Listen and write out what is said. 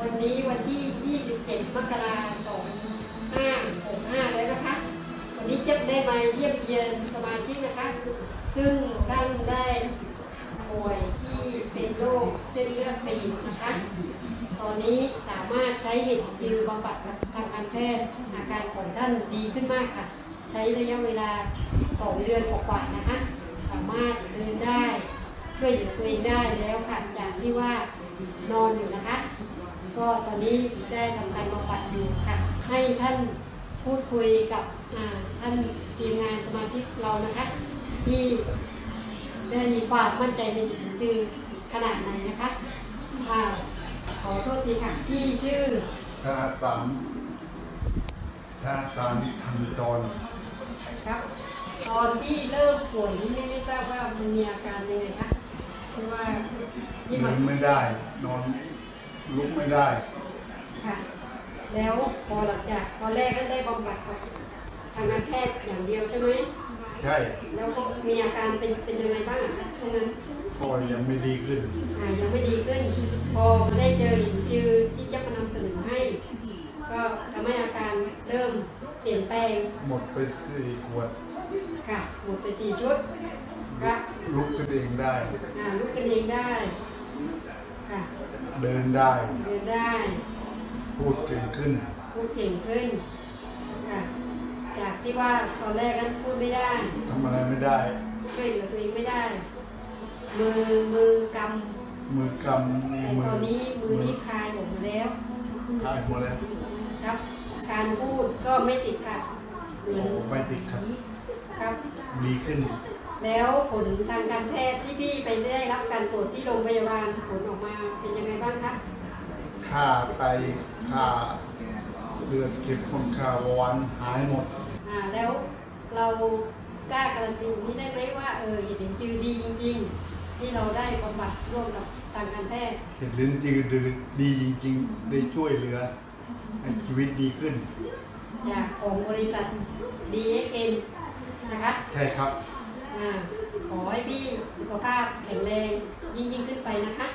วันนี้วันที่ 27 มกราคม2565แล้วนะคะ วันนี้เจ็บได้มาเยี่ยมเยียนสมาชิกนะคะ ซึ่งท่านได้ป่วยที่เป็นโรคเส้นเลือดตีบนะคะ ตอนนี้สามารถใช้เห็ดจือบำบัดทางการแพทย์อาการของท่านดีขึ้นมากค่ะ ใช้ระยะเวลา 2 เดือนกว่าๆนะคะ สามารถเดินได้ช่วยเหลือตัวเองได้แล้วค่ะจากที่ว่านอนอยู่นะคะ ก็ตอนนี้ได้ทำการบำบัดอยู่ค่ะ ให้ท่านพูดคุยกับอ่าท่านทีมงานสมาชิกเรานะคะ ที่ได้มีความมั่นใจในสิ่งที่คือขนาดไหนนะคะอ่าขอโทษทีค่ะที่ชื่อถ้าตามถ้าตามทำตอนครับ ตอนที่เริ่มป่วยนี่ไม่ไม่ทราบว่ามันมีอาการยังไงคะคือว่าที่เดิมันนไม่ได้นอน ลุกไม่ได้ ค่ะ แล้วพอหลังจากตอนแรกก็ได้บำบัดกับทางการแพทย์อย่างเดียวใช่ไหม ใช่แล้วก็มีอาการเป็นเป็นยังไงบ้างอะคะช่วงนั้นก็ยังไม่ดีขึ้น อ่ายังไม่ดีขึ้น พอมาได้เจอหินจือที่จะมานำเสนอให้ ก็ทำให้อาการเริ่มเปลี่ยนแปลง หมดไปสี่ขวด ค่ะ หมดไปสี่ชุด ค่ะ ลุกขึ้นเองได้ อ่าลุกขึ้นเองได้ค่ะ เดินได้ เดินได้ พูดเก่งขึ้น พูดเก่งขึ้นค่ะจากที่ว่าตอนแรกนั้นพูดไม่ได้ทำอะไรไม่ได้ช่วยเหลือตัวเองไม่ได้ มือมือกมือกำำแต่มืตอนนี้มือนี้คลายออกหมดแล้วหายหมดแล้วครับ การพูดก็ไม่ติดขัดเหมือนไม่ติดขัด ครับ ดีขึ้น แล้วผลทางการแพทย์ที่พี่ไปได้รับการตรวจที่โรงพยาบาลผลออกมาเป็นยังไงบ้างคะค่าไตค่าเลือดเก็บคนค่าเบาหวานหายหมด อ่าแล้วเรากล้าการันตีนี้ได้ไหมว่าเออเห็นจือดีจริงๆ ที่เราได้บำบัดร่วมกับทางการแพทย์เห็นลิ้นจืดดีจริงๆได้ช่วยเหลือให้ชีวิตดีขึ้นจากของบริษัท DXN นะคะใช่ครับ อ่าขอให้พี่สุขภาพแข็งแรงยิ่งยิ่งขึ้นไปนะคะ